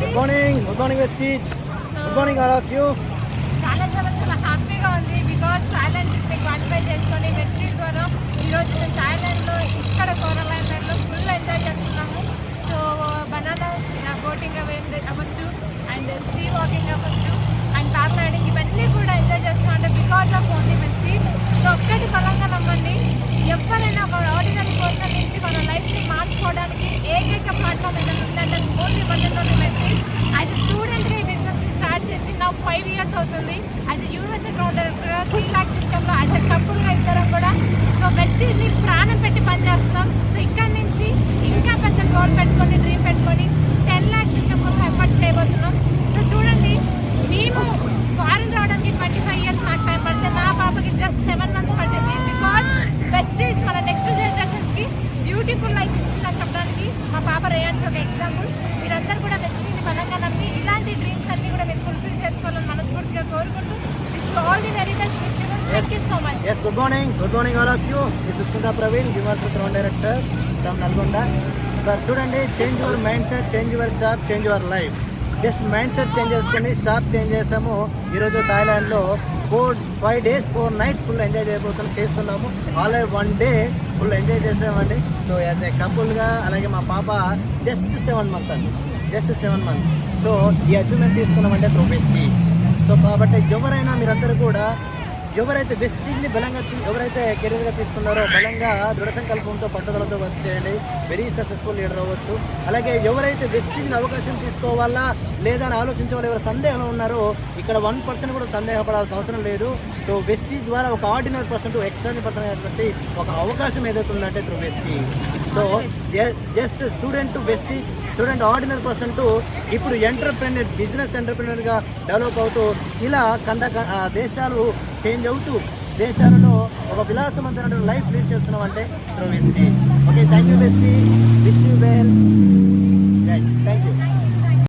Good morning good morning Vestige good morning all of you చాలా చాలా చాలా హ్యాపీగా ఉంది బికాస్ థాయిలాండ్ ట్రిప్ని క్వాలిఫై చేసుకొని వెస్టీజ్ ద్వారా ఈరోజు మేము థాయిలాండ్లో ఇక్కడ కోరలాండ్లో ఫుల్ ఎంజాయ్ చేస్తున్నాము. సో బనానాస్ బోటింగ్ అవ్వచ్చు అండ్ సీ వాకింగ్ అవ్వచ్చు అండ్ ప్యారాగ్లైడింగ్ ఇవన్నీ కూడా ఎంజాయ్ చేస్తున్నాం. అంటే because of only Vestige so ఒక్కటి బలంగా నమ్మండి ఎవరైనా ఒక ఆర్డినరీ పర్సన్ నుంచి మన లైఫ్ని మార్చుకోవడానికి ఏకైక ప్లాట్ఫామ్ ఏదైనా ఉందంటే ఓన్లీ వన్లోనే వెస్టీజ్ యాజ్ స్టూడెంట్గా ఈ బిజినెస్ని స్టార్ట్ చేసి నా ఫైవ్ ఇయర్స్ అవుతుంది యాజ్ యూనివర్సిటీ గ్రౌండ్ డైరెక్టర్గా త్రీ ల్యాక్స్ ఇన్కమ్లో తప్పులుగా ఇద్దరం కూడా. సో వెస్టీజ్ని ప్రాణం పెట్టి పనిచేస్తాం సో ఇక్కడ నుంచి ఇంకా పెద్ద గోల్ పెట్టుకొని డ్రీమ్ పెట్టుకొని టెన్ ల్యాక్స్ ఇన్కమ్ కోసం ఎఫర్ట్ చేయబోతున్నాం. సో చూడండి మేము ఫారిన్ రావడానికి ట్వంటీ ఫైవ్ ఇయర్స్ నాకు టైం పడితే నా పాపకి జస్ట్ సెవెన్ మంత్స్ పట్టింది. బికాస్ వెస్టీజ్ మన నెక్స్ట్ జనరేషన్స్కి బ్యూటిఫుల్ లైఫ్ ఇస్తుందని చెప్పడానికి. మా పాప రేయాన్స్ ఒక ఎగ్జాంపుల్ మీరందరూ కూడా వెస్టీజ్ని బలంగా నమ్మి ఇలాంటి డ్రీమ్స్ అన్ని కూడా మీరు ఫుల్ఫిల్ చేసుకోవాలని మనస్ఫూర్తిగా కోరుకుంటూ wish all the very best yes. Thank you so much. Yes, yes good morning good morning all of you is Susmitha Praveen university ground director from Nalgonda sir చూడండి change your mindset change your shop change your life just mindset change చేసుకుని shop change చేసాము. ఈరోజు థాయిలాండ్లో four five days four nights full enjoy చేయబోతున్నాం చేస్తున్నాము. Already one day full enjoy చేసామండి. So as a కపుల్గా అలాగే మా పాప జస్ట్ సెవెన్ మంత్స్ అండి. జస్ట్ సెవెన్ మంత్స్ సో ఈ అచీవ్మెంట్ తీసుకున్నామంటే త్రోబేస్కి సో కాబట్టి ఎవరైనా మీరందరూ కూడా ఎవరైతే వెస్టింగ్ని బలంగా ఎవరైతే కెరీర్గా తీసుకున్నారో బలంగా దృఢ సంకల్పంతో పట్టుదలతో వర్క్ చేయండి. వెరీ సక్సెస్ఫుల్ లీడర్ అవ్వచ్చు. అలాగే ఎవరైతే వెస్టింగ్ అవకాశం తీసుకోవాలా లేదా అని ఆలోచించవాలి ఎవరు సందేహంలో ఉన్నారో ఇక్కడ వన్ పర్సెంట్ కూడా సందేహపడాల్సిన అవసరం లేదు. సో వెస్టీజ్ ద్వారా ఒక ordinary person to extraordinary person అయినటువంటి ఒక అవకాశం ఏదైతే ఉందంటే through Vestige so just student to Vestige student ordinary person to ఇప్పుడు ఎంటర్ప్రెన్యూర్ బిజినెస్ ఎంటర్ప్రెన్యూర్గా డెవలప్ అవుతూ ఇలా కండ ఆ దేశాలు చేంజ్ అవుతూ దేశాలలో ఒక విలాసవంతమైన లైఫ్ లీడ్ చేస్తున్నాం అంటే through Vestige okay thank you